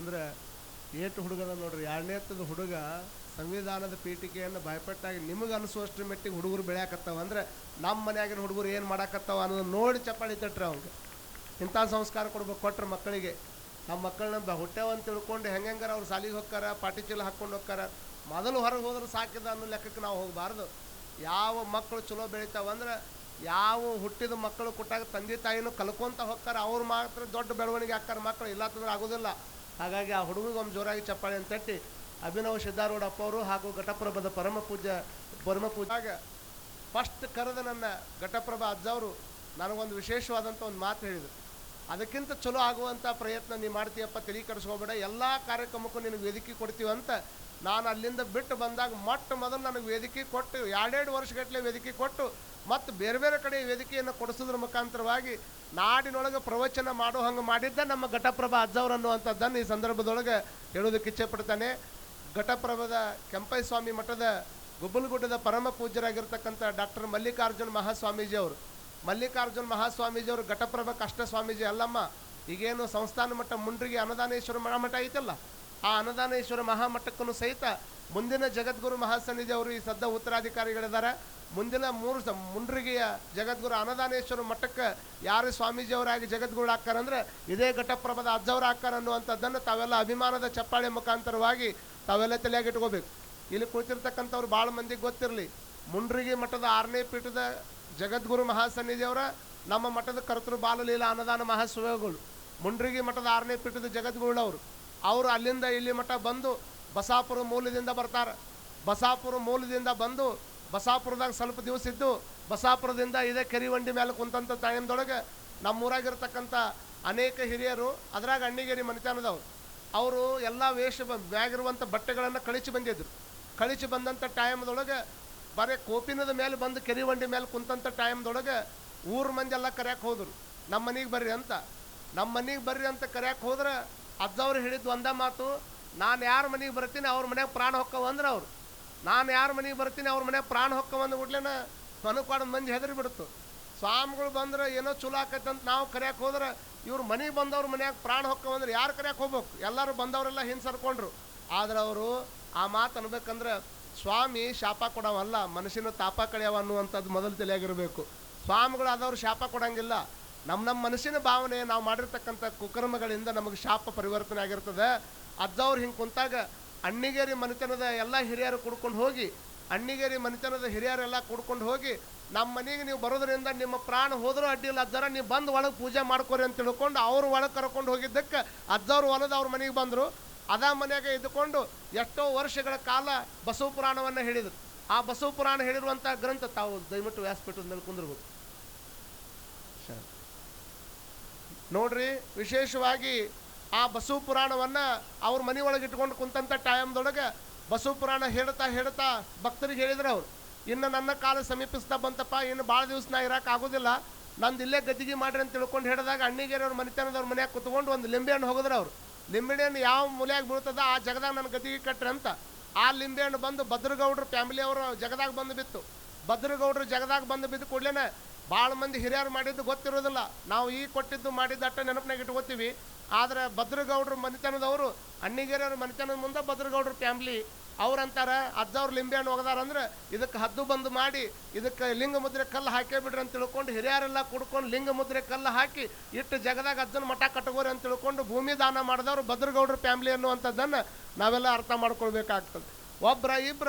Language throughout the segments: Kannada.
ಅಂದ್ರೆ ಏಟು ಹುಡುಗನ ನೋಡ್ರಿ ಎರಡನೇತ್ತದ ಹುಡುಗ ಸಂವಿಧಾನದ ಪೀಠಿಕೆಯನ್ನು ಭಯಪಟ್ಟಾಗಿ ನಿಮಗೆ ಅನಿಸುವಷ್ಟು ಮೆಟ್ಟಿಗೆ ಹುಡುಗರು ಬೆಳೆಯಾಕತ್ತಾವ. ಅಂದರೆ ನಮ್ಮ ಮನೆಯಾಗಿನ ಹುಡುಗರು ಏನು ಮಾಡಾಕತ್ತಾವ ಅನ್ನೋದು ನೋಡಿ ಚಪ್ಪಾಳಿ ತಟ್ರಿ ಅವ್ನಿಗೆ. ಇಂಥ ಸಂಸ್ಕಾರ ಕೊಡ್ಬೇಕು ಕೊಟ್ರೆ ಮಕ್ಕಳಿಗೆ. ನಮ್ಮ ಮಕ್ಕಳನ್ನ ಹುಟ್ಟೆವಂತ ತಿಳ್ಕೊಂಡು ತಿಳ್ಕೊಂಡು ಹೆಂಗಾರ ಅವ್ರು ಸಾಲಿಗೆ ಹೋಗ್ತಾರ ಪಾಟಿ ಚೀಲ ಹಾಕ್ಕೊಂಡು ಹೋಗ್ತಾರ ಮೊದಲು ಹೊರಗೆ ಹೋದ್ರೆ ಸಾಕಿದ ಅನ್ನೋ ಲೆಕ್ಕಕ್ಕೆ ನಾವು ಹೋಗಬಾರ್ದು. ಯಾವ ಮಕ್ಕಳು ಚಲೋ ಬೆಳಿತಾವಂದ್ರೆ ಯಾವ ಹುಟ್ಟಿದ ಮಕ್ಕಳು ಕೊಟ್ಟಾಗ ತಂದೆ ತಾಯಿನೂ ಕಲ್ಕೊಂತ ಹೋಗ್ತಾರೆ, ಅವ್ರು ಮಾತ್ರ ದೊಡ್ಡ ಬೆಳವಣಿಗೆ ಹಾಕ್ತಾರೆ ಮಕ್ಕಳು ಇಲ್ಲಾಂತಂದ್ರೆ ಆಗೋದಿಲ್ಲ. ಹಾಗಾಗಿ ಆ ಹುಡುಗರಿಗೆ ಒಂದು ಜೋರಾಗಿ ಚಪ್ಪಾಳೆ ಅಂತ ತಟ್ಟಿ ಅಭಿನವ ಸಿದ್ದಾರೂಢಪ್ಪ ಅವರು ಹಾಗೂ ಘಟಪ್ರಭದ ಪರಮ ಪೂಜ್ಯ, ಪರಮ ಪೂಜಾಗ ಫಸ್ಟ್ ಕರೆದ ನನ್ನ ಘಟಪ್ರಭ ಅಜ್ಜವರು ನನಗೊಂದು ವಿಶೇಷವಾದಂಥ ಒಂದು ಮಾತು ಹೇಳಿದರು. ಅದಕ್ಕಿಂತ ಚಲೋ ಆಗುವಂಥ ಪ್ರಯತ್ನ ನೀ ಮಾಡ್ತೀಯಪ್ಪ ತಲೆ ಕಡಿಸ್ಕೋಬೇಡ ಎಲ್ಲ ಕಾರ್ಯಕ್ರಮಕ್ಕೂ ನಿನಗೆ ವೇದಿಕೆ ಕೊಡ್ತೀವಿ ಅಂತ ನಾನು ಅಲ್ಲಿಂದ ಬಿಟ್ಟು ಬಂದಾಗ ಮೊಟ್ಟ ಮೊದಲು ನನಗೆ ವೇದಿಕೆ ಕೊಟ್ಟು, ಎರಡೆರಡು ವರ್ಷಗಟ್ಟಲೆ ವೇದಿಕೆ ಕೊಟ್ಟು ಮತ್ತು ಬೇರೆ ಬೇರೆ ಕಡೆ ವೇದಿಕೆಯನ್ನು ಕೊಡಿಸೋದ್ರ ಮುಖಾಂತರವಾಗಿ ನಾಡಿನೊಳಗೆ ಪ್ರವಚನ ಮಾಡೋ ಹಂಗೆ ಮಾಡಿದ್ದ ನಮ್ಮ ಘಟಪ್ರಭಾ ಅಜ್ಜವ್ರು ಅನ್ನುವಂಥದ್ದನ್ನು ಈ ಸಂದರ್ಭದೊಳಗೆ ಹೇಳೋದಕ್ಕೆ ಇಚ್ಛೆ ಪಡ್ತಾನೆ ಘಟಪ್ರಭದ ಕೆಂಪೈ ಸ್ವಾಮಿ ಮಠದ ಗುಬ್ಬಲಗುಡ್ಡದ ಪರಮ ಪೂಜ್ಯರಾಗಿರ್ತಕ್ಕಂಥ ಡಾಕ್ಟರ್ ಮಲ್ಲಿಕಾರ್ಜುನ ಮಹಾಸ್ವಾಮೀಜಿ ಅವರು ಮಲ್ಲಿಕಾರ್ಜುನ ಮಹಾಸ್ವಾಮೀಜಿ ಅವರು ಘಟಪ್ರಭ ಕಷ್ಟ ಸ್ವಾಮೀಜಿ ಅಲ್ಲಮ್ಮ, ಈಗೇನು ಸಂಸ್ಥಾನ ಮಠ ಮುಂಡ್ರಿಗೆ ಅನದಾನೇಶ್ವರ ಮಹಾಮಠ ಐತಲ್ಲ? ಆ ಅನುದಾನೇಶ್ವರ ಮಹಾಮಠಕ್ಕೂ ಸಹಿತ ಮುಂದಿನ ಜಗದ್ಗುರು ಮಹಾಸನ್ನಿಧಿ ಅವರು ಈ ಸದ್ದ ಉತ್ತರಾಧಿಕಾರಿಗಳಿದ್ದಾರೆ. ಮುಂದಿನ ಮೂರು ಸ ಮುಂಡ್ರಿಗೆಯ ಜಗದ್ಗುರು ಅನ್ನದಾನೇಶ್ವರ ಮಠಕ್ಕೆ ಯಾರು ಸ್ವಾಮೀಜಿಯವರಾಗಿ ಜಗದ್ಗುರು ಹಾಕ್ತಾರಂದ್ರೆ ಇದೇ ಘಟಪ್ರಭದ ಅಜ್ಜವ್ರು ಹಾಕ್ತಾರೆ ಅನ್ನುವಂಥದ್ದನ್ನು ತಾವೆಲ್ಲ ಅಭಿಮಾನದ ಚಪ್ಪಾಳೆ ಮುಖಾಂತರವಾಗಿ ತಾವೆಲ್ಲ ತಲೆಯಾಗಿ ಇಟ್ಕೋಬೇಕು ಇಲ್ಲಿ ಕುಳಿತಿರ್ತಕ್ಕಂಥವ್ರು ಭಾಳ ಮಂದಿಗೆ ಗೊತ್ತಿರಲಿ. ಮುಂಡ್ರಿಗೆ ಮಠದ ಆರನೇ ಪೀಠದ ಜಗದ್ಗುರು ಮಹಾಸನ್ನಿಧಿಯವರ ನಮ್ಮ ಮಠದ ಕರ್ತೃ ಬಾಲಲೀಲಾ ಅನ್ನದಾನ ಮಹಾಸ್ವಯಗಳು ಮುಂಡ್ರಿಗಿ ಮಠದ ಆರನೇ ಪೀಠದ ಜಗದ್ಗುರುಳವರು ಅವರು ಅಲ್ಲಿಂದ ಇಲ್ಲಿ ಮಠ ಬಂದು ಬಸಾಪುರ ಮೂಲದಿಂದ ಬರ್ತಾರೆ. ಬಸಾಪುರ ಮೂಲದಿಂದ ಬಂದು ಬಸಾಪುರದಾಗ ಸ್ವಲ್ಪ ದಿವಸ ಇದ್ದು ಬಸಾಪುರದಿಂದ ಇದೇ ಕೆರಿವಂಡಿ ಮೇಲೆ ಕುಂತಂಥ ಟೈಮ್ದೊಳಗೆ ನಮ್ಮೂರಾಗಿರ್ತಕ್ಕಂಥ ಅನೇಕ ಹಿರಿಯರು, ಅದ್ರಾಗ ಅಣ್ಣಿಗೇರಿ ಮನೆತನದವ್ರು. ಅವರು ಎಲ್ಲ ವೇಷ ಮ್ಯಾಗಿರುವಂಥ ಬಟ್ಟೆಗಳನ್ನು ಕಳಿಸಿ ಬಂದಿದ್ರು. ಕಳಿಸಿ ಬಂದಂಥ ಟೈಮ್ದೊಳಗೆ ಬರೀ ಕೋಪಿನದ ಮೇಲೆ ಬಂದು ಕೆರಿವಂಡಿ ಮೇಲೆ ಕುಂತಂಥ ಟೈಮ್ದೊಳಗೆ ಊರ ಮಂದಿ ಎಲ್ಲ ಕರ್ಯಾಕೆ ಹೋದರು. ನಮ್ಮ ಮನೆಗೆ ಬರ್ರಿ ಅಂತ. ನಮ್ಮ ಮನೆಗೆ ಬರ್ರಿ ಅಂತ ಕರ್ಯಾಕೆ ಹೋದ್ರೆ ಅದ್ದವ್ರು ಹೇಳಿದ್ದು ಒಂದೇ ಮಾತು, ನಾನು ಯಾರ ಮನೆಗೆ ಬರ್ತೀನಿ ಅವ್ರ ಮನೆಗೆ ಪ್ರಾಣ ಹೊಕ್ಕವ ಅಂದ್ರೆ ಅವ್ರು. ನಾನು ಯಾರ ಮನೆಗೆ ಬರ್ತೀನಿ, ಅವ್ರ ಮನೆ ಪ್ರಾಣ ಹೊಕ್ಕ ಬಂದು ಕೂಡ್ಲೇನ ಮನಕ್ವಾಡ ಮಂದಿ ಹೆದರಿ ಬಿಡ್ತು. ಸ್ವಾಮಿಗಳು ಬಂದ್ರೆ ಏನೋ ಚಲೋ ಆಕೈತೆ ಅಂತ ನಾವು ಕರೆಯಕ್ಕೆ ಹೋದ್ರೆ ಇವ್ರ ಮನೆಗೆ ಬಂದವ್ರ ಮನ್ಯಾಗ ಪ್ರಾಣ ಹೊಕ್ಕ ಬಂದ್ರೆ ಯಾರು ಕರೆಯಕ್ಕೆ ಹೋಗ್ಬೇಕು? ಎಲ್ಲರೂ ಬಂದವರೆಲ್ಲ ಹಿಂದೆ ಸರ್ಕೊಂಡ್ರು. ಆದ್ರೆ ಅವರು ಆ ಮಾತು ಅನ್ಬೇಕಂದ್ರೆ ಸ್ವಾಮಿ ಶಾಪ ಕೊಡವಲ್ಲ ಮನುಷ್ಯನ ತಾಪ ಕಳೆಯವ ಅನ್ನುವಂಥದ್ದು ಮೊದಲು ತಲೆಯಾಗಿರಬೇಕು. ಸ್ವಾಮಿಗಳು ಆದವ್ರು ಶಾಪ ಕೊಡಂಗಿಲ್ಲ. ನಮ್ಮ ನಮ್ಮ ಮನಸ್ಸಿನ ಭಾವನೆ ನಾವು ಮಾಡಿರ್ತಕ್ಕಂಥ ಕುಕರ್ಮಗಳಿಂದ ನಮಗೆ ಶಾಪ ಪರಿವರ್ತನೆ ಆಗಿರ್ತದೆ. ಅದ್ದವ್ರು ಹಿಂಗೆ ಕುಂತಾಗ ಅಣ್ಣಿಗೇರಿ ಮನೆತನದ ಎಲ್ಲ ಹಿರಿಯರು ಕುಡ್ಕೊಂಡು ಹೋಗಿ, ಅಣ್ಣಿಗೇರಿ ಮನೆತನದ ಹಿರಿಯರೆಲ್ಲ ಕುಡ್ಕೊಂಡು ಹೋಗಿ, ನಮ್ಮ ಮನೆಗೆ ನೀವು ಬರೋದ್ರಿಂದ ನಿಮ್ಮ ಪ್ರಾಣ ಹೋದರೂ ಅಡ್ಡಿಲ್ಲ. ಅಜ್ಜರ, ನೀವು ಬಂದು ಒಳಗೆ ಪೂಜೆ ಮಾಡ್ಕೊರಿ ಅಂತ ತಿಳ್ಕೊಂಡು ಅವ್ರು ಒಳಗೆ ಕರ್ಕೊಂಡು ಹೋಗಿದ್ದಕ್ಕೆ ಅಜ್ಜವ್ರು ಹೊಲದ ಅವ್ರ ಮನೆಗೆ ಬಂದರು. ಅದ ಮನೆಯಾಗ ಇದ್ದುಕೊಂಡು ಎಷ್ಟೋ ವರ್ಷಗಳ ಕಾಲ ಬಸವ ಪುರಾಣವನ್ನು ಹೇಳಿದರು. ಆ ಬಸವ ಪುರಾಣ ಹೇಳಿರುವಂಥ ಗ್ರಂಥ ತಾವು ದಯವಿಟ್ಟು ವ್ಯಾಸಪೀಠದ ಮೇಲೆ ಕುಂದಿರ್ಬೇಕು. ಸರಿ. ನೋಡ್ರಿ, ವಿಶೇಷವಾಗಿ ಆ ಬಸವ ಪುರಾಣವನ್ನು ಅವ್ರ ಮನೆ ಒಳಗೆ ಇಟ್ಕೊಂಡು ಕುಂತಂಥ ಟೈಮ್ದೊಳಗೆ ಬಸವ ಪುರಾಣ ಹೇಳ್ತಾ ಹೇಳ್ತಾ ಭಕ್ತರಿಗೆ ಹೇಳಿದ್ರು ಅವ್ರು. ಇನ್ನು ನನ್ನ ಕಾಲ ಸಮೀಪಿಸ್ತಾ ಬಂತಪ್ಪ, ಇನ್ನು ಭಾಳ ದಿವಸ ನಾ ಇರಕ್ಕೆ ಆಗೋದಿಲ್ಲ. ನಂದು ಇಲ್ಲೇ ಗದ್ದಿಗೆ ಮಾಡ್ರಿ ಅಂತ ತಿಳ್ಕೊಂಡು ಹೇಳಿದಾಗ ಅಣ್ಣಿಗೇರವ್ರ ಮನೆತನದವ್ರ ಮನೆಯಾಗ ಕುತ್ಕೊಂಡು ಒಂದು ಲಿಂಬೆ ಹಣ್ಣು ಹೋಗಿದ್ರು ಅವರು. ಲಿಂಬೆ ಹಣ್ಣು ಯಾವ ಮೂಲೆಯಾಗಿ ಬೀಳ್ತದ ಆ ಜಗದಾಗ ನನ್ನ ಗದ್ದಿಗೆ ಕಟ್ಟ್ರಿ ಅಂತ. ಆ ಲಿಂಬೆ ಹಣ್ಣು ಬಂದು ಭದ್ರಗೌಡ್ರ ಫ್ಯಾಮಿಲಿ ಅವರು ಜಗದಾಗ ಬಂದು ಬಿತ್ತು. ಭದ್ರಗೌಡ್ರು ಜಗದಾಗ ಬಂದು ಬಿದ್ದು ಕೂಡಲೇ ಭಾಳ ಮಂದಿ ಹಿರಿಯರು ಮಾಡಿದ್ದು ಗೊತ್ತಿರೋದಿಲ್ಲ. ನಾವು ಈ ಕೊಟ್ಟಿದ್ದು ಮಾಡಿದ್ದು ಅಟ್ಟ ನೆನಪಿನಾಗ ಇಟ್ಕೋತೀವಿ. ಆದರೆ ಭದ್ರಗೌಡ್ರ ಮನೆತನದವರು, ಅಣ್ಣಿಗೇರಿಯವ್ರ ಮನೆತನದ ಮುಂದೆ ಭದ್ರಗೌಡ್ರ ಫ್ಯಾಮ್ಲಿ. ಅವ್ರಂತಾರೆ, ಅಜ್ಜವ್ರು ಲಿಂಬೆ ಹಣ್ಣು ಒಗದಾರಂದ್ರೆ ಇದಕ್ಕೆ ಹದ್ದು ಬಂದು ಮಾಡಿ, ಇದಕ್ಕೆ ಲಿಂಗ ಮುದ್ರೆ ಕಲ್ಲು ಹಾಕೇ ಬಿಡ್ರಿ ಅಂತ ತಿಳ್ಕೊಂಡು ಹಿರಿಯರೆಲ್ಲ ಕುಡ್ಕೊಂಡು ಲಿಂಗ ಮುದ್ರೆ ಕಲ್ಲು ಹಾಕಿ ಇಟ್ಟು ಜಗದಾಗ ಅಜ್ಜನ ಮಠ ಕಟ್ಟಗೋರಿ ಅಂತ ತಿಳ್ಕೊಂಡು ಭೂಮಿ ದಾನ ಮಾಡಿದವರು ಭದ್ರಗೌಡ್ರ ಫ್ಯಾಮ್ಲಿ ಅನ್ನುವಂಥದ್ದನ್ನು ನಾವೆಲ್ಲ ಅರ್ಥ ಮಾಡ್ಕೊಳ್ಬೇಕಾಗ್ತದೆ. ಒಬ್ಬರ ಇಬ್ರ,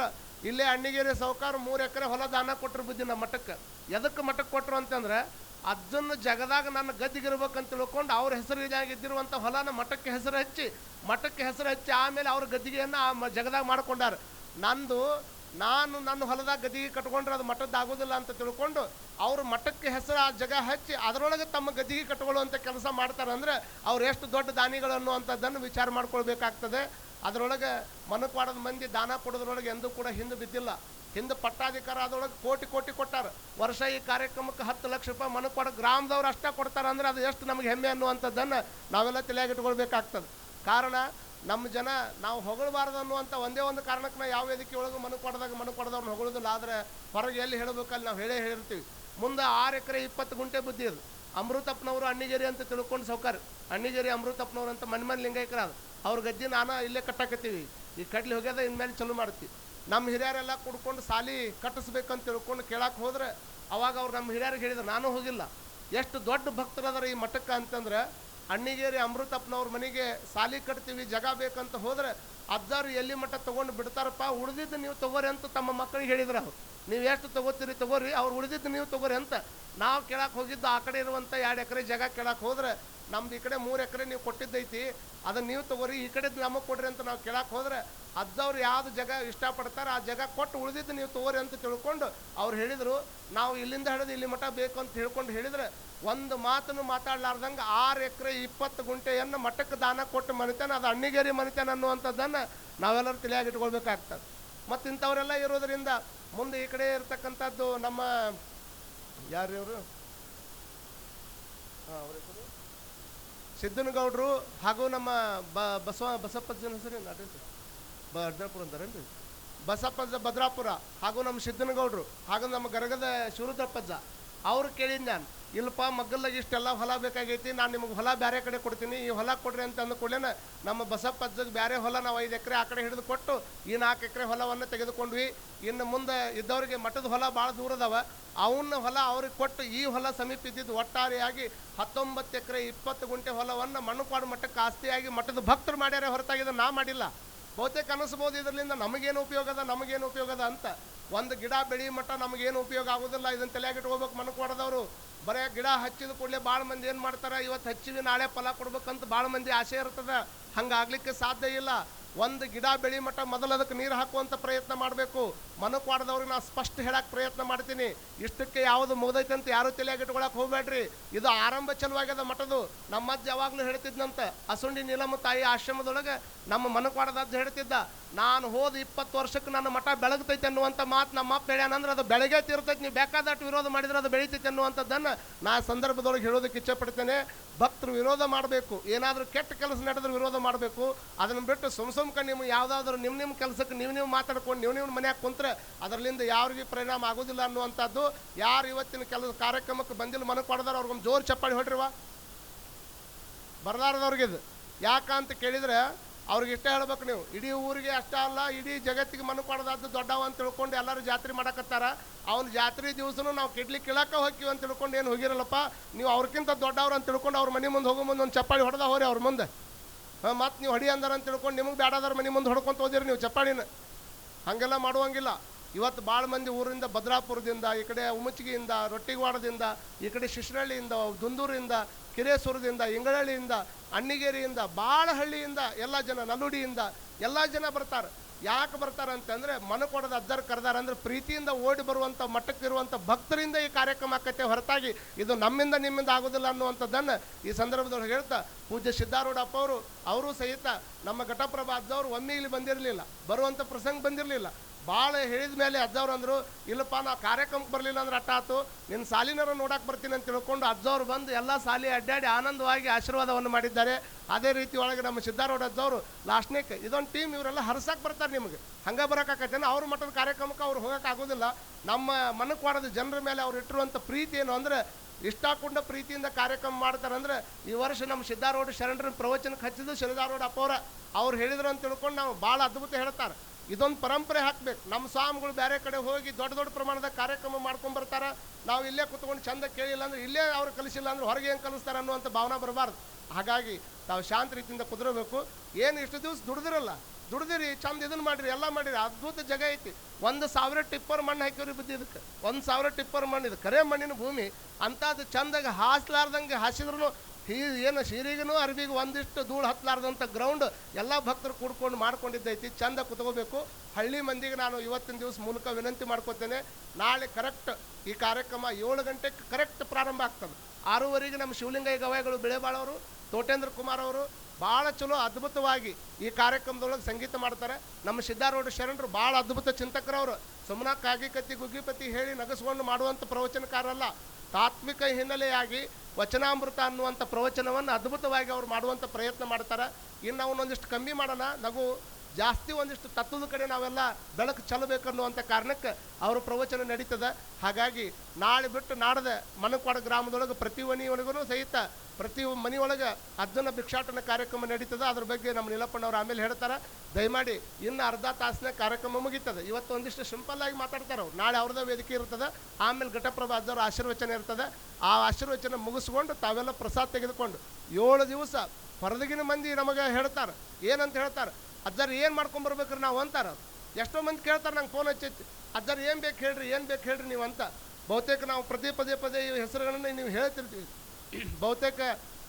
ಇಲ್ಲೇ ಅಣ್ಣಿಗೇರಿ ಸಾವುಕಾರ ಮೂರು ಎಕರೆ ಹೊಲ ದಾನ ಕೊಟ್ಟರು ಬುದ್ಧಿ ನಮ್ಮ ಮಠಕ್ಕೆ. ಎದಕ್ಕೆ ಮಠಕ್ಕೆ ಕೊಟ್ಟರು ಅಂತಂದ್ರೆ ಅಜ್ಜನ ಜಗದಾಗ ನನ್ನ ಗದ್ದಿಗಿರ್ಬೇಕಂತ ತಿಳ್ಕೊಂಡು ಅವ್ರ ಹೆಸರು ಇದಾಗಿದ್ದಿರುವಂಥ ಹೊಲನ ಮಠಕ್ಕೆ ಹೆಸರು ಹಚ್ಚಿ, ಮಠಕ್ಕೆ ಹೆಸರು ಹಚ್ಚಿ ಆಮೇಲೆ ಅವ್ರ ಗದ್ದಿಗೆಯನ್ನು ಆ ಮ- ಜಗದಾಗ ಮಾಡ್ಕೊಂಡಾರ. ನಂದು, ನಾನು ನನ್ನ ಹೊಲದಾಗ ಗದ್ದಿಗೆ ಕಟ್ಕೊಂಡ್ರೆ ಅದು ಮಠದ್ದಾಗೋದಿಲ್ಲ ಅಂತ ತಿಳ್ಕೊಂಡು ಅವರು ಮಠಕ್ಕೆ ಹೆಸರು ಆ ಜಗ ಹಚ್ಚಿ ಅದರೊಳಗೆ ತಮ್ಮ ಗದ್ದಿಗೆ ಕಟ್ಕೊಳ್ಳುವಂಥ ಕೆಲಸ ಮಾಡ್ತಾರೆ ಅಂದ್ರೆ ಅವ್ರು ಎಷ್ಟು ದೊಡ್ಡ ದಾನಿಗಳು ಅನ್ನುವಂಥದ್ದನ್ನು ವಿಚಾರ ಮಾಡ್ಕೊಳ್ಬೇಕಾಗ್ತದೆ. ಅದರೊಳಗೆ ಮನಕ್ವಾಡದ ಮಂದಿ ದಾನ ಕೊಡೋದ್ರೊಳಗೆ ಎಂದೂ ಕೂಡ ಹಿಂದೆ ಬಿದ್ದಿಲ್ಲ. ಹಿಂದೆ ಪಟ್ಟಾಧಿಕಾರ ಅದರೊಳಗೆ ಕೋಟಿ ಕೋಟಿ ಕೊಟ್ಟಾರ. ವರ್ಷ ಈ ಕಾರ್ಯಕ್ರಮಕ್ಕೆ ಹತ್ತು ಲಕ್ಷ ರೂಪಾಯಿ ಮನಕ್ವಾಡ ಗ್ರಾಮದವ್ರು ಅಷ್ಟೇ ಕೊಡ್ತಾರೆ ಅಂದ್ರೆ ಅದು ಎಷ್ಟು ನಮಗೆ ಹೆಮ್ಮೆ ಅನ್ನುವಂಥದ್ದನ್ನು ನಾವೆಲ್ಲ ತಲೆಯಾಗಿಟ್ಕೊಳ್ಬೇಕಾಗ್ತದೆ. ಕಾರಣ ನಮ್ಮ ಜನ ನಾವು ಹೊಗಳಬಾರ್ದು ಅನ್ನುವಂಥ ಒಂದೇ ಒಂದು ಕಾರಣಕ್ಕೆ ನಾವು ಯಾವ ವೇದಿಕೆ ಒಳಗೆ ಮನು ಕೊಡದಾಗ ಮನು ಕೊಡದವ್ರನ್ನ ಹೊಗಳೋದಿಲ್ಲ. ಆದರೆ ಹೊರಗೆ ಎಲ್ಲಿ ಹೇಳಬೇಕಲ್ಲಿ ನಾವು ಹೇಳೇ ಹೇಳಿರ್ತೀವಿ. ಮುಂದೆ ಆರು ಎಕರೆ ಇಪ್ಪತ್ತು ಗುಂಟೆ ಬುದ್ಧಿ ಅದು. ಅಮೃತಪ್ಪನವರು ಅಣ್ಣಿಜೇರಿ ಅಂತ ತಿಳ್ಕೊಂಡು ಸೌಕಾರ ಅಣ್ಣಿಜೇರಿ, ಅಮೃತಪ್ಪನವ್ರು ಅಂತ ಮನೆ ಮನೆ ಲಿಂಗೈಕರ ಅವ್ರ ಗದ್ದೆ ನಾನು ಇಲ್ಲೇ ಕಟ್ಟಾಕತ್ತೀವಿ. ಈ ಕಡ್ಲಿ ಹೋಗ್ಯದ, ಇನ್ಮೇಲೆ ಚಲೋ ಮಾಡ್ತೀವಿ. ನಮ್ಮ ಹಿರಿಯರೆಲ್ಲ ಕುಡ್ಕೊಂಡು ಸಾಲಿ ಕಟ್ಟಿಸ್ಬೇಕಂತ ತಿಳ್ಕೊಂಡು ಕೇಳಕ್ಕೆ ಹೋದ್ರೆ ಅವಾಗ ಅವ್ರು ನಮ್ಮ ಹಿರಿಯರಿಗೆ ಹೇಳಿದ್ರು, ನಾನು ಹೋಗಿಲ್ಲ. ಎಷ್ಟು ದೊಡ್ಡ ಭಕ್ತರದಾರ ಈ ಮಠಕ್ಕೆ ಅಂತಂದ್ರೆ ಅಣ್ಣಿಗೇರಿ ಅಮೃತಪ್ಪನವ್ರ ಮನೆಗೆ ಸಾಲಿ ಕಟ್ತೀವಿ, ಜಗ ಬೇಕಂತ ಹೋದ್ರೆ ಅಜ್ಜಾರು ಎಲ್ಲಿ ಮಟ್ಟ ತಗೊಂಡು ಬಿಡ್ತಾರಪ್ಪ, ಉಳಿದಿದ್ದು ನೀವು ತಗೋರಿ ಅಂತ ತಮ್ಮ ಮಕ್ಕಳಿಗೆ ಹೇಳಿದ್ರು ಅವ್ರು. ನೀವು ಎಷ್ಟು ತಗೋತೀರಿ ತಗೋರಿ, ಅವ್ರು ಉಳಿದಿದ್ದು ನೀವು ತಗೋರಿ ಅಂತ ನಾವು ಕೇಳಕ್ಕೆ ಹೋಗಿದ್ದು ಆ ಕಡೆ ಇರುವಂಥ ಎರಡು ಎಕರೆ ಜಾಗ ಕೇಳಕ್ಕೆ ಹೋದ್ರೆ ನಮ್ದು ಈ ಕಡೆ ಮೂರು ಎಕರೆ ನೀವು ಕೊಟ್ಟಿದ್ದೈತಿ, ಅದನ್ನು ನೀವು ತಗೋರಿ, ಈ ಕಡೆ ನಮಗೆ ಕೊಡ್ರಿ ಅಂತ ನಾವು ಕೇಳಕ್ಕೆ ಹೋದ್ರೆ ಅಜ್ಜವ್ರು ಯಾವ್ದು ಜಗ ಇಷ್ಟಪಡ್ತಾರೆ ಆ ಜಗ ಕೊಟ್ಟು ಉಳಿದಿದ್ದು ನೀವು ತೋರಿ ಅಂತ ತಿಳ್ಕೊಂಡು ಅವ್ರು ಹೇಳಿದರು, ನಾವು ಇಲ್ಲಿಂದ ಹಿಡಿದು ಇಲ್ಲಿ ಮಠ ಬೇಕು ಅಂತ ಹೇಳ್ಕೊಂಡು ಹೇಳಿದ್ರೆ, ಒಂದು ಮಾತನ್ನು ಮಾತಾಡ್ಲಾರ್ದಂಗೆ ಆರು ಎಕರೆ ಇಪ್ಪತ್ತು ಗುಂಟೆಯನ್ನು ಮಠಕ್ಕೆ ದಾನ ಕೊಟ್ಟು ಮನಿತಾನೆ, ಅದು ಅಣ್ಣಿಗೇರಿ ಮನಿತಾನೆ ಅನ್ನುವಂಥದ್ದನ್ನು ನಾವೆಲ್ಲರೂ ತಿಳಿಯಾಗಿ ಇಟ್ಕೊಳ್ಬೇಕಾಗ್ತದೆ ಮತ್ತು ಇಂಥವರೆಲ್ಲ ಇರೋದರಿಂದ ಮುಂದೆ ಈ ಕಡೆ ಇರತಕ್ಕಂಥದ್ದು ನಮ್ಮ ಯಾರು ಇವರು? ಸಿದ್ದನಗೌಡರು ಹಾಗೂ ನಮ್ಮ ಬಸವ ಬಸಪ್ಪಜ್ಜನ ಹೆಸರು ಭದ್ರಾಪುರ ಅಂತಾರೇನು ಬಸಪ್ಪಜ್ಜ ಭದ್ರಾಪುರ, ಹಾಗೂ ನಮ್ಮ ಸಿದ್ದನಗೌಡರು, ಹಾಗೂ ನಮ್ಮ ಗರಗದ ಶಿವರುದ್ರಪ್ಪಜ್ಜ, ಅವ್ರು ಕೇಳಿದ್ ನಾನು, ಇಲ್ಲಪ್ಪ ಮಗ್ಗಲ್ಲಾಗ ಇಷ್ಟೆಲ್ಲ ಹೊಲ ಬೇಕಾಗೈತಿ, ನಾನು ನಿಮಗೆ ಹೊಲ ಬೇರೆ ಕಡೆ ಕೊಡ್ತೀನಿ, ಈ ಹೊಲ ಕೊಡ್ರಿ ಅಂತ ಅಂದ ಕೂಡಲೇ ನಮ್ಮ ಬಸಪ್ಪಜ್ಜಗೆ ಬೇರೆ ಹೊಲ ನಾವು ಐದು ಎಕರೆ ಆ ಕಡೆ ಹಿಡಿದು ಕೊಟ್ಟು, ಈ ನಾಲ್ಕು ಎಕರೆ ಹೊಲವನ್ನು ತೆಗೆದುಕೊಂಡ್ವಿ. ಇನ್ನು ಮುಂದೆ ಇದ್ದವರಿಗೆ ಮಠದ ಹೊಲ ಭಾಳ ದೂರದವ ಅವನ್ನ ಹೊಲ ಅವ್ರಿಗೆ ಕೊಟ್ಟು ಈ ಹೊಲ ಸಮೀಪ ಇದ್ದಿದ್ದು ಒಟ್ಟಾರೆಯಾಗಿ ಹತ್ತೊಂಬತ್ತು ಎಕರೆ ಇಪ್ಪತ್ತು ಗುಂಟೆ ಹೊಲವನ್ನು ಮಣ್ಣುಪಾಡು ಮಠಕ್ಕೆ ಆಸ್ತಿಯಾಗಿ ಮಠದ ಭಕ್ತರು ಮಾಡ್ಯಾರೇ ಹೊರತಾಗಿದ್ದು ನಾ ಮಾಡಿಲ್ಲ. ಬಹುತೇಕ ಅನಿಸ್ಬೋದು ಇದರಿಂದ ನಮಗೇನು ಉಪಯೋಗ ಅದ, ನಮಗೇನು ಉಪಯೋಗ ಅದ ಅಂತ. ಒಂದು ಗಿಡ ಬೆಳಿ ಮಟ್ಟ ನಮಗೇನು ಉಪಯೋಗ ಆಗೋದಿಲ್ಲ ಇದನ್ನ ತಲೆಯಾಗಿಟ್ಕೋಬೇಕು ಮನಕೊಡದವರು ಬರೇ ಗಿಡ ಹಚ್ಚಿದ ಕೂಡಲೇ ಭಾಳ ಮಂದಿ ಏನು ಮಾಡ್ತಾರೆ ಇವತ್ತು ಹಚ್ಚಿವಿ, ನಾಳೆ ಫಲ ಕೊಡ್ಬೇಕಂತ ಭಾಳ ಮಂದಿ ಆಸೆ ಇರ್ತದೆ. ಹಂಗಾಗ್ಲಿಕ್ಕೆ ಸಾಧ್ಯ ಇಲ್ಲ. ಒಂದು ಗಿಡ ಬೆಳಿ ಮಟ್ಟ ಮೊದಲು ಅದಕ್ಕೆ ನೀರು ಹಾಕುವಂಥ ಪ್ರಯತ್ನ ಮಾಡಬೇಕು. ಮನಕ್ವಾಡದವ್ರಿಗೆ ನಾನು ಸ್ಪಷ್ಟ ಹೇಳಕ್ಕೆ ಪ್ರಯತ್ನ ಮಾಡ್ತೀನಿ. ಇಷ್ಟಕ್ಕೆ ಯಾವುದು ಮುಗ್ದೈತೆ ಅಂತ ಯಾರು ತಲೆಯಾಗಿಟ್ಕೊಳಕ್ಕೆ ಹೋಗ್ಬೇಡ್ರಿ ಇದು ಆರಂಭ ಚಲುವಾಗ್ಯದ ಮಠದು. ನಮ್ಮ ಅಜ್ಜ ಯಾವಾಗಲೂ ಹೇಳ್ತಿದ್ನಂತ, ಅಸುಂಡಿ ನೀಲಮ್ಮ ತಾಯಿ ಆಶ್ರಮದೊಳಗೆ ನಮ್ಮ ಮನ ಅಜ್ಜ ಹೇಳ್ತಿದ್ದ, ನಾನು ಹೋದ ಇಪ್ಪತ್ತು ವರ್ಷಕ್ಕೆ ನನ್ನ ಮಠ ಬೆಳಗ್ತೈತೆ ಅನ್ನುವಂಥ ಮಾತು ನಮ್ಮ ಅಪ್ಪ ಹೇಳ್ಯಾನಂದ್ರೆ ಅದು ಬೆಳಗ್ಗೆ ತೀರ್ತೈತೆ, ನೀವು ಬೇಕಾದಷ್ಟು ವಿರೋಧ ಮಾಡಿದ್ರೆ ಅದು ಬೆಳೀತೈತೆ ಅನ್ನುವಂಥದ್ದನ್ನು ನಾ ಸಂದರ್ಭದೊಳಗೆ ಹೇಳೋದಕ್ಕೆ ಇಚ್ಛೆಪಡ್ತೇನೆ. ಭಕ್ತರು ವಿರೋಧ ಮಾಡಬೇಕು, ಏನಾದರೂ ಕೆಟ್ಟ ಕೆಲಸ ನಡೆದ್ರೆ ವಿರೋಧ ಮಾಡಬೇಕು, ಅದನ್ನು ಬಿಟ್ಟು ಸುಮ್ ಸುಮ್ಕ ನೀವು ಯಾವುದಾದ್ರೂ ನಿಮ್ಮ ನಿಮ್ಮ ಕೆಲಸಕ್ಕೆ ನೀವು ನೀವು ಮಾತಾಡ್ಕೊಂಡು, ನೀವು ನಿಮ್ಮ ಮನೆಯಾಗ ಕುಂತ್ರೆ ಅದರಲ್ಲಿಂದ ಯಾರಿಗೂ ಪರಿಣಾಮ ಆಗೋದಿಲ್ಲ ಅನ್ನುವಂಥದ್ದು. ಯಾರು ಇವತ್ತಿನ ಕೆಲಸ ಕಾರ್ಯಕ್ರಮಕ್ಕೆ ಬಂದಿಲ್ಲ ಮನಕ್ಕೆ ಕೊಡದಾರ ಅವ್ರಿಗೊಂದು ಜೋರು ಚಪ್ಪಾಳಿ ಹೊಡ್ರಿವಾ ಇದು. ಯಾಕಂತ ಕೇಳಿದ್ರೆ ಅವ್ರಿಗೆ ಇಷ್ಟ ಹೇಳ್ಬೇಕು ನೀವು. ಇಡೀ ಊರಿಗೆ ಅಷ್ಟೇ ಅಲ್ಲ, ಇಡೀ ಜಗತ್ತಿಗೆ ಮನು ಕೊಡೋದಾದ್ದು ದೊಡ್ಡವ ಅಂತ ತಿಳ್ಕೊಂಡು ಎಲ್ಲರೂ ಜಾತ್ರೆ ಮಾಡಕತ್ತಾರ. ಅವ್ನ ಜಾತ್ರೆ ದಿವಸನೂ ನಾವು ಕಿಡ್ಲಿ ಕಿಳಕ್ಕೆ ಹೋಗ್ತೀವಿ ಅಂತ ತಿಳ್ಕೊಂಡು ಏನು ಹೋಗಿರಲ್ಲಪ್ಪ? ನೀವು ಅವ್ರಕ್ಕಿಂತ ದೊಡ್ಡವ್ರು ಅಂತ ತಿಳ್ಕೊಂಡು ಅವ್ರ ಮನೆ ಮುಂದೆ ಹೋಗೋ ಮುಂದೆ ಒಂದು ಚಪ್ಪಾಳಿ ಹೊಡೆದ ಹೋರಿ ಅವ್ರ ಮುಂದೆ. ಹಾಂ ಮತ್ತು ನೀವು ಹೊಡಿ ಅಂದಾರ ಅಂತ ತಿಳ್ಕೊಂಡು ನಿಮಗೆ ಬೇಡದಾರ ಮನೆ ಮುಂದೆ ಹೊಡ್ಕೊಂತ ಹೋದಿರಿ ನೀವು ಚಪ್ಪಾಳಿನ. ಹಾಗೆಲ್ಲ ಮಾಡುವಂಗಿಲ್ಲ. ಇವತ್ತು ಭಾಳ ಮಂದಿ ಊರಿಂದ ಭದ್ರಾಪುರದಿಂದ, ಈ ಕಡೆ ಉಮಚ್ಗಿಯಿಂದ ರೊಟ್ಟಿಗವಾಡದಿಂದ, ಈ ಕಡೆ ಶಿಶ್ರಹಳ್ಳಿಯಿಂದ ದುಂದೂರಿಂದ, ಕಿರೇಸೂರದಿಂದ, ಇಂಗಳಹಳ್ಳಿಯಿಂದ, ಅಣ್ಣಿಗೇರಿಯಿಂದ ಭಾಳ ಹಳ್ಳಿಯಿಂದ ಎಲ್ಲ ಜನ ನಲ್ಲುಡಿಯಿಂದ ಎಲ್ಲ ಜನ ಬರ್ತಾರೆ. ಯಾಕೆ ಬರ್ತಾರೆ ಮನ ಮನಕೊಡದ ಅಜ್ಜರ್ ಕರೆದಾರ ಅಂದರೆ ಪ್ರೀತಿಯಿಂದ ಓಡಿ ಬರುವಂಥ ಮಟ್ಟಕ್ಕಿರುವಂಥ ಭಕ್ತರಿಂದ ಈ ಕಾರ್ಯಕ್ರಮ ಆಕತ್ತೆ ಹೊರತಾಗಿ ಇದು ನಮ್ಮಿಂದ ನಿಮ್ಮಿಂದ ಆಗೋದಿಲ್ಲ ಅನ್ನುವಂಥದ್ದನ್ನು ಈ ಸಂದರ್ಭದೊಳಗೆ ಹೇಳ್ತಾ, ಪೂಜ್ಯ ಸಿದ್ದಾರೂಢಪ್ಪ ಅವರು, ಅವರೂ ಸಹಿತ ನಮ್ಮ ಘಟಪ್ರಭಾ ಅಜ್ಜವರು ಒಮ್ಮೆ ಇಲ್ಲಿ ಬಂದಿರಲಿಲ್ಲ ಬರುವಂಥ ಪ್ರಸಂಗ ಬಂದಿರಲಿಲ್ಲ. ಭಾಳ ಹೇಳಿದ ಮೇಲೆ ಅಜ್ಜವ್ರು ಅಂದರು, ಇಲ್ಲಪ್ಪ ನಾ ಕಾರ್ಯಕ್ರಮಕ್ಕೆ ಬರಲಿಲ್ಲ ಅಂದ್ರೆ ಅಟ್ಟ ಆತು ನಿನ್ನ ಸಾಲಿನರ ನೋಡಕ್ಕೆ ಬರ್ತೀನಿ ಅಂತ ತಿಳ್ಕೊಂಡು ಅಜ್ಜವ್ರು ಬಂದು ಎಲ್ಲ ಸಾಲಿ ಅಡ್ಡಾಡಿ ಆನಂದವಾಗಿ ಆಶೀರ್ವಾದವನ್ನು ಮಾಡಿದ್ದಾರೆ. ಅದೇ ರೀತಿ ಒಳಗೆ ನಮ್ಮ ಸಿದ್ಧಾರೂಢ ಅಜ್ಜವರು ಲಾಸ್ಟ್ನೇಕ್ ಇದೊಂದು ಟೀಮ್ ಇವರೆಲ್ಲ ಹರ್ಸಕ್ಕೆ ಬರ್ತಾರೆ ನಿಮಗೆ. ಹಂಗೆ ಬರೋಕ್ಕಾಗತ್ತೇನೆ ಅವ್ರ ಮಟ್ಟದ ಕಾರ್ಯಕ್ರಮಕ್ಕೆ ಅವ್ರು ಹೋಗೋಕ್ಕಾಗೋದಿಲ್ಲ ನಮ್ಮ ಮನಕ್ವಾಡದ ಜನರ ಮೇಲೆ ಅವ್ರು ಇಟ್ಟಿರುವಂಥ ಪ್ರೀತಿ ಏನು ಅಂದರೆ, ಇಷ್ಟಾಕೊಂಡ ಪ್ರೀತಿಯಿಂದ ಕಾರ್ಯಕ್ರಮ ಮಾಡ್ತಾರೆ ಅಂದ್ರೆ, ಈ ವರ್ಷ ನಮ್ಮ ಸಿದ್ಧಾರೂಢ ಶರಣರ ಪ್ರವಚನಕ್ಕೆ ಹಚ್ಚಿದ್ದು ಸಿದ್ಧಾರೂಢ ಅಪ್ಪವರ ಅವ್ರು. ಹೇಳಿದ್ರು ಅಂತ ತಿಳ್ಕೊಂಡು ನಾವು ಭಾಳ ಅದ್ಭುತ ಹೇಳ್ತಾರೆ. ಇದೊಂದು ಪರಂಪರೆ ಹಾಕ್ಬೇಕು. ನಮ್ಮ ಸ್ವಾಮಿಗಳು ಬೇರೆ ಕಡೆ ಹೋಗಿ ದೊಡ್ಡ ದೊಡ್ಡ ಪ್ರಮಾಣದ ಕಾರ್ಯಕ್ರಮ ಮಾಡ್ಕೊಂಡು ಬರ್ತಾರ. ನಾವು ಇಲ್ಲೇ ಕುತ್ಕೊಂಡು ಚಂದ ಕೇಳಿಲ್ಲ ಅಂದ್ರೆ ಇಲ್ಲೇ ಅವ್ರು ಕಲಿಸಿಲ್ಲ ಅಂದ್ರೆ ಹೊರಗೆ ಹೆಂಗೆ ಕಲಿಸ್ತಾರೆ ಅನ್ನುವಂಥ ಭಾವನೆ ಬರಬಾರ್ದು. ಹಾಗಾಗಿ ತಾವು ಶಾಂತ ರೀತಿಯಿಂದ ಕುದುರಬೇಕು. ಏನು ಇಷ್ಟು ದಿವಸ ದುಡ್ದಿರಲ್ಲ. ದುಡ್ದಿರಿ, ಚಂದ ಇದನ್ನ ಮಾಡಿರಿ, ಎಲ್ಲ ಮಾಡಿರಿ. ಅದ್ಭುತ ಜಾಗ ಐತಿ. ಒಂದು ಸಾವಿರ ಟಿಪ್ಪರ್ ಮಣ್ಣು ಹಾಕಿವ್ರಿ ಬಿದ್ದು ಇದಕ್ಕೆ. ಒಂದು ಸಾವಿರ ಟಿಪ್ಪರ್ ಮಣ್ಣು, ಇದು ಕರೆ ಮಣ್ಣಿನ ಭೂಮಿ. ಅಂಥದ್ದು ಚಂದಾಗ ಹಾಸ್ಲಾರ್ದಂಗೆ ಹಾಸಿದ್ರು ಹೀ ಏನು ಸೀರೆಗೂ ಅರ್ಬಿಗೆ ಒಂದಿಷ್ಟು ಧೂಳು ಹತ್ತಲಾರ್ದಂಥ ಗ್ರೌಂಡ್ ಎಲ್ಲ ಭಕ್ತರು ಕೂಡ್ಕೊಂಡು ಮಾಡ್ಕೊಂಡಿದ್ದೈತಿ. ಚಂದ ಕುತ್ಕೋಬೇಕು. ಹಳ್ಳಿ ಮಂದಿಗೆ ನಾನು ಇವತ್ತಿನ ದಿವಸ ಮೂಲಕ ವಿನಂತಿ ಮಾಡ್ಕೋತೇನೆ. ನಾಳೆ ಕರೆಕ್ಟ್ ಈ ಕಾರ್ಯಕ್ರಮ ಏಳು ಗಂಟೆಗೆ ಕರೆಕ್ಟ್ ಪ್ರಾರಂಭ ಆಗ್ತದೆ. ಆರೂವರೆಗೆ ನಮ್ಮ ಶಿವಲಿಂಗಯ್ಯ ಗವಾಯಿಗಳು ಬೆಳೆಬಾಳವರು, ತೋಟೇಂದ್ರ ಕುಮಾರ್ ಅವರು ಭಾಳ ಚಲೋ ಅದ್ಭುತವಾಗಿ ಈ ಕಾರ್ಯಕ್ರಮದೊಳಗೆ ಸಂಗೀತ ಮಾಡ್ತಾರೆ. ನಮ್ಮ ಸಿದ್ಧಾರೂಢ ಶರಣರು ಭಾಳ ಅದ್ಭುತ ಚಿಂತಕರವರು. ಸುಮ್ಮನ ಕಾಗಿಕತ್ತಿ ಗುಗ್ಗಿಪತಿ ಹೇಳಿ ನಗಸ್ಕೊಂಡು ಮಾಡುವಂಥ ಪ್ರವಚನಕಾರಲ್ಲ ತಾತ್ವಿಕ ಹಿನ್ನೆಲೆಯಾಗಿ ವಚನಾಮೃತ ಅನ್ನುವಂಥ ಪ್ರವಚನವನ್ನು ಅದ್ಭುತವಾಗಿ ಅವ್ರು ಮಾಡುವಂಥ ಪ್ರಯತ್ನ ಮಾಡ್ತಾರೆ. ಇನ್ನು ಅವನೊಂದಿಷ್ಟು ಕಮ್ಮಿ ಮಾಡೋಣ ನಗು ಜಾಸ್ತಿ ಒಂದಿಷ್ಟು ತತ್ವದ ಕಡೆ ನಾವೆಲ್ಲ ಬೆಳಕು ಚೆಲ್ಲಬೇಕನ್ನುವಂಥ ಕಾರಣಕ್ಕೆ ಅವರ ಪ್ರವಚನ ನಡೀತದೆ. ಹಾಗಾಗಿ ನಾಳೆ ಬಿಟ್ಟು ನಾಡದ ಮನಕ್ವಾಡ ಗ್ರಾಮದೊಳಗೆ ಪ್ರತಿ ಮನೆಯೊಳಗೂ ಸಹಿತ ಪ್ರತಿ ಮನೆಯೊಳಗೆ ಅರ್ಜುನ ಭಿಕ್ಷಾಟನ ಕಾರ್ಯಕ್ರಮ ನಡೀತದೆ. ಅದ್ರ ಬಗ್ಗೆ ನಮ್ಮ ನೀಲಪ್ಪಣ್ಣವ್ರು ಆಮೇಲೆ ಹೇಳ್ತಾರೆ. ದಯಮಾಡಿ ಇನ್ನು ಅರ್ಧ ತಾಸಿನ ಕಾರ್ಯಕ್ರಮ ಮುಗೀತದೆ. ಇವತ್ತು ಒಂದಿಷ್ಟು ಸಿಂಪಲ್ ಆಗಿ ಮಾತಾಡ್ತಾರೆ ಅವ್ರು. ನಾಳೆ ಅವ್ರದ್ದೇ ವೇದಿಕೆ ಇರ್ತದೆ. ಆಮೇಲೆ ಘಟಪ್ರಭಾ ಅಜ್ಜವ್ರ ಆಶೀರ್ವಚನ ಇರ್ತದೆ. ಆ ಆಶೀರ್ವಚನ ಮುಗಿಸ್ಕೊಂಡು ತಾವೆಲ್ಲ ಪ್ರಸಾದ ತೆಗೆದುಕೊಂಡು ಏಳು ದಿವಸ ಹೊರದಗಿನ ಮಂದಿ ನಮಗೆ ಹೇಳ್ತಾರೆ. ಏನಂತ ಹೇಳ್ತಾರೆ? ಅಜ್ಜರ್ ಏನು ಮಾಡ್ಕೊಂಬರ್ಬೇಕ್ರಿ ನಾವು ಅಂತಾರ ಎಷ್ಟೋ ಮಂದಿ ಕೇಳ್ತಾರೆ ನಂಗೆ ಫೋನ್ ಹಚ್ಚಿ ಅಜ್ಜರ್ ಏನು ಬೇಕು ಹೇಳ್ರಿ, ಏನು ಬೇಕು ಹೇಳ್ರಿ ನೀವು ಅಂತ. ಬಹುತೇಕ ನಾವು ಪ್ರತಿ ಪದೇ ಪದೇ ಈ ಹೆಸರುಗಳನ್ನ ನೀವು ಹೇಳ್ತಿರ್ತೀವಿ. ಬಹುತೇಕ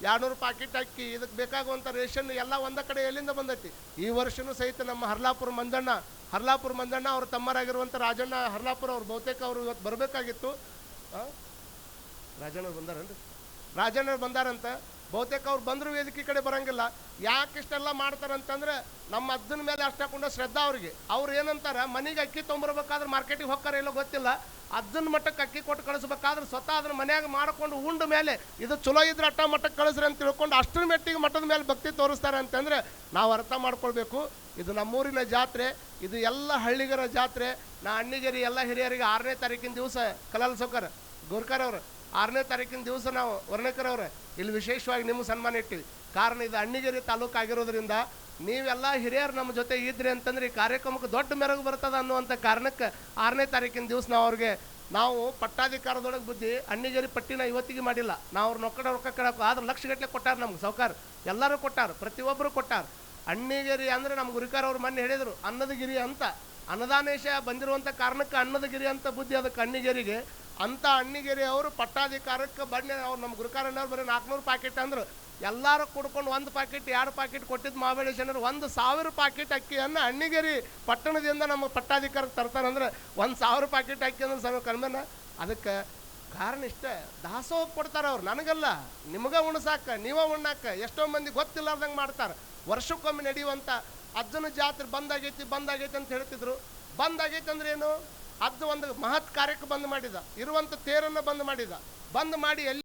ಎರಡ್ನೂರು ಪಾಕೆಟ್ ಅಕ್ಕಿ ಇದಕ್ಕೆ ಬೇಕಾಗುವಂಥ ರೇಷನ್ ಎಲ್ಲ ಒಂದ ಕಡೆ ಎಲ್ಲಿಂದ ಬಂದೈತಿ? ಈ ವರ್ಷವೂ ಸಹಿತ ನಮ್ಮ ಹರ್ಲಾಪುರ ಮಂದಣ್ಣ ಹರ್ಲಾಪುರ ಮಂದಣ್ಣ ಅವ್ರ ತಮ್ಮರಾಗಿರುವಂಥ ರಾಜಣ್ಣ ಹರ್ಲಾಪುರ ಅವ್ರು ಬಹುತೇಕ ಅವರು ಇವತ್ತು ಬರಬೇಕಾಗಿತ್ತು. ರಾಜಣ್ಣ ಬಂದಾರನ್ರಿ? ರಾಜಣ್ಣ ಬಂದಾರಂತ. ಬಹುತೇಕ ಅವ್ರು ಬಂದರೂ ವೇದಿಕೆ ಕಡೆ ಬರೋಂಗಿಲ್ಲ. ಯಾಕೆ ಇಷ್ಟೆಲ್ಲ ಮಾಡ್ತಾರಂತಂದ್ರೆ ನಮ್ಮ ಅಜ್ಜನ ಮೇಲೆ ಅಷ್ಟಾಕೊಂಡ ಶ್ರದ್ಧಾ ಅವ್ರಿಗೆ. ಅವ್ರು ಏನಂತಾರೆ, ಮನೆಗೆ ಅಕ್ಕಿ ತೊಂಬರ್ಬೇಕಾದ್ರೆ ಮಾರ್ಕೆಟಿಗೆ ಹೋಗ್ತಾರೆ ಎಲ್ಲೋ ಗೊತ್ತಿಲ್ಲ. ಅಜ್ಜನ ಮಟ್ಟಕ್ಕೆ ಅಕ್ಕಿ ಕೊಟ್ಟು ಕಳಿಸ್ಬೇಕಾದ್ರೆ ಸ್ವತಃ ಅದನ್ನ ಮನೆಯಾಗ ಮಾಡ್ಕೊಂಡು ಉಂಡ ಮೇಲೆ ಇದು ಚಲೋ ಇದ್ರೆ ಅಟ್ಟ ಮಟ್ಟಕ್ಕೆ ಕಳಿಸ್ರಿ ಅಂತ ತಿಳ್ಕೊಂಡು ಅಷ್ಟರ ಮೆಟ್ಟಿಗೆ ಮಠದ ಮೇಲೆ ಭಕ್ತಿ ತೋರಿಸ್ತಾರೆ ಅಂತಂದ್ರೆ ನಾವು ಅರ್ಥ ಮಾಡ್ಕೊಳ್ಬೇಕು. ಇದು ನಮ್ಮೂರಿನ ಜಾತ್ರೆ, ಇದು ಎಲ್ಲ ಹಳ್ಳಿಗರ ಜಾತ್ರೆ. ನಾ ಅಣ್ಣಿಗೇರಿ, ಎಲ್ಲ ಹಿರಿಯರಿಗೆ ಆರನೇ ತಾರೀಕಿನ ದಿವಸ ಕಲಾಲ್ ಸೌಕರ್, ಗೋರ್ಕರ್ ಅವರು. ಆರನೇ ತಾರೀಕಿನ ದಿವಸ ನಾವು ವರ್ಣಕರ್ ಅವ್ರೆ, ಇಲ್ಲಿ ವಿಶೇಷವಾಗಿ ನಿಮ್ಮ ಸನ್ಮಾನ ಇಟ್ಟಿವಿ. ಕಾರಣ ಇದು ಅಣ್ಣಿಗೇರಿ ತಾಲೂಕು ಆಗಿರೋದ್ರಿಂದ ನೀವೆಲ್ಲ ಹಿರಿಯರು ನಮ್ಮ ಜೊತೆ ಇದ್ರಿ ಅಂತಂದ್ರೆ ಈ ಕಾರ್ಯಕ್ರಮಕ್ಕೆ ದೊಡ್ಡ ಮೆರಗು ಬರ್ತದ ಅನ್ನುವಂಥ ಕಾರಣಕ್ಕೆ ಆರನೇ ತಾರೀಕಿನ ದಿವಸ ನಾವು ಅವ್ರಿಗೆ, ನಾವು ಪಟ್ಟಾಧಿಕಾರದೊಳಗೆ ಬುದ್ಧಿ, ಅಣ್ಣಿಗೇರಿ ಪಟ್ಟಿನ ಇವತ್ತಿಗೆ ಮಾಡಿಲ್ಲ. ನಾವು ಅವ್ರ ನೊಕ್ಕಡ ರೊಕ್ಕ ಕಡಕ್ಕೆ ಆದ್ರೆ ಲಕ್ಷಗಟ್ಟಲೆ ಕೊಟ್ಟಾರ ನಮ್ಗೆ ಸೌಕಾರ ಎಲ್ಲರೂ ಕೊಟ್ಟಾರ, ಪ್ರತಿಯೊಬ್ಬರು ಕೊಟ್ಟಾರ. ಅಣ್ಣಿಗೇರಿ ಅಂದ್ರೆ ನಮ್ಮ ಗುರಿಕಾರ ಅವ್ರು ಮೊನ್ನೆ ಹೇಳಿದರು ಅನ್ನದಗಿರಿ ಅಂತ. ಅನ್ನದಾನೇಶ ಬಂದಿರುವಂಥ ಕಾರಣಕ್ಕೆ ಅನ್ನದಗಿರಿ ಅಂತ ಬುದ್ಧಿ ಅದಕ್ಕೆ ಅಣ್ಣಿಗೇರಿಗೆ. ಅಂತ ಅಣ್ಣಿಗೇರಿ ಅವರು ಪಟ್ಟಾಧಿಕಾರಕ್ಕೆ ಬನ್ನಿ, ಅವ್ರು ನಮ್ಮ ಗುರುಕಾರಣ್ಣವ್ರು ಬರೀ ನಾಲ್ಕುನೂರು ಪ್ಯಾಕೆಟ್ ಅಂದರು. ಎಲ್ಲರೂ ಕುಡ್ಕೊಂಡು ಒಂದು ಪ್ಯಾಕೆಟ್ ಎರಡು ಪ್ಯಾಕೆಟ್ ಕೊಟ್ಟಿದ್ದು ಜನರು ಒಂದು ಸಾವಿರ ಪ್ಯಾಕೆಟ್ ಅಕ್ಕಿಯನ್ನು ಅಣ್ಣಿಗೇರಿ ಪಟ್ಟಣದಿಂದ ನಮ್ಮ ಪಟ್ಟಾಧಿಕಾರಕ್ಕೆ ತರ್ತಾರಂದ್ರೆ ಒಂದು ಸಾವಿರ ಪ್ಯಾಕೆಟ್ ಅಕ್ಕಿ ಅಂದ್ರೆ ಸಮ ಕಣ್ಮನ ಅದಕ್ಕೆ ಕಾರಣ ಇಷ್ಟೇ, ದಾಸೋಹ ಕೊಡ್ತಾರೆ ಅವ್ರು, ನನಗಲ್ಲ. ನಿಮಗೆ ಉಣಸಾಕ, ನೀವೇ ಉಣ್ಣಾಕ, ಎಷ್ಟೋ ಮಂದಿ ಗೊತ್ತಿಲ್ಲಾರ್ದಂಗೆ ಮಾಡ್ತಾರೆ. ವರ್ಷಕ್ಕೊಮ್ಮೆ ನಡೆಯುವಂಥ ಅಜ್ಜನ ಜಾತ್ರೆ ಬಂದಾಗೈತಿ ಬಂದಾಗೈತಿ ಅಂತ ಹೇಳ್ತಿದ್ರು. ಬಂದಾಗೈತಿ ಅಂದ್ರೆ ಏನು? ಅಜ್ಜ ಒಂದು ಮಹತ್ ಕಾರ್ಯಕ್ಕೆ ಬಂದ್ ಮಾಡಿದ. ಇರುವಂತ ತೇರನ್ನು ಬಂದ್ ಮಾಡಿದ. ಬಂದ್ ಮಾಡಿ ಎಲ್ಲಿ